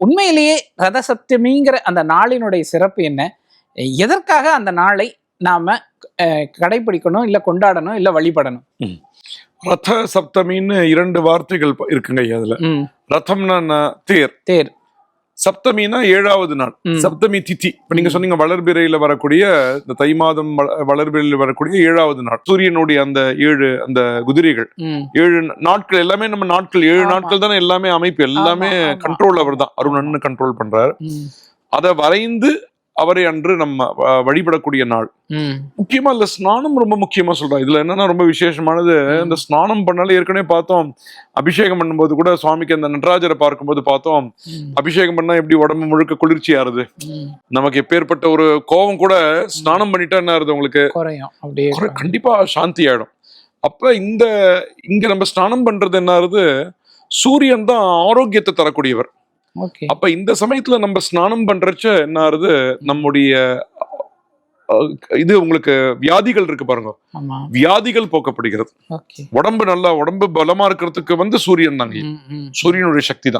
உண்மையிலேயே ரத சப்தமிங்கிற அந்த நாளினுடைய சிறப்பு என்ன? எதற்காக அந்த நாளை நாம கடைபிடிக்கணும் இல்ல கொண்டாடணும் இல்ல வழிபடணும்? ரத சப்தமின்னு இரண்டு வார்த்தைகள் இருக்குங்க ஐயா அதுல. ரதம்னா தேர். தேர். சப்தமினா ஏழாவது நாள். சப்தமி திதி. இப்ப நீங்க சொன்னீங்க வளர்பிறையில வரக்கூடிய இந்த தை மாதம் வள- வளர்பிறையில வரக்கூடிய ஏழாவது நாள். சூரியனுடைய அந்த ஏழு அந்த குதிரைகள். ஏழு நாட்கள் எல்லாமே நம்ம நாட்கள் ஏழு. நாட்கள் தானே எல்லாமே அமைப்பு. எல்லாமே. கண்ட்ரோல் அவர் தான் அருணன் கண்ட்ரோல் பண்றாரு. அதை வரைந்து அவரை அன்று நம்ம வழிபடக்கூடிய நாள். முக்கியமா இல்ல ஸ்நானம் ரொம்ப முக்கியமா சொல்றேன் இதுல என்னன்னா ரொம்ப விசேஷமானது இந்த ஸ்நானம் பண்ணாலே ஏற்கனவே பார்த்தோம். அபிஷேகம் பண்ணும்போது கூட சுவாமிக்கு அந்த நடராஜரை பார்க்கும்போது பார்த்தோம். அபிஷேகம் பண்ணா எப்படி உடம்பு முழுக்க குளிர்ச்சி ஆறுது. நமக்கு எப்பேற்பட்ட ஒரு கோபம் கூட ஸ்நானம் பண்ணிட்டா என்ன ஆறுது உங்களுக்கு? கண்டிப்பா சாந்தி ஆயிடும். அப்ப இந்த இங்க நம்ம ஸ்நானம் பண்றது என்ன ஆறுது? சூரியன் தான் ஆரோக்கியத்தை தரக்கூடியவர். அப்ப இந்த சமயத்துல நம்ம ஸ்நானம் பண்றச்ச என்ன ஆறுது? நம்முடைய இது உங்களுக்கு வியாதிகள் இருக்கு பாருங்க. வியாதிகள் போக்கப்படுகிறது. உடம்பு நல்லா உடம்பு பலமா இருக்கிறதுக்கு வந்து சூரியன் தாங்க. சூரியனுடைய சக்தி தான்.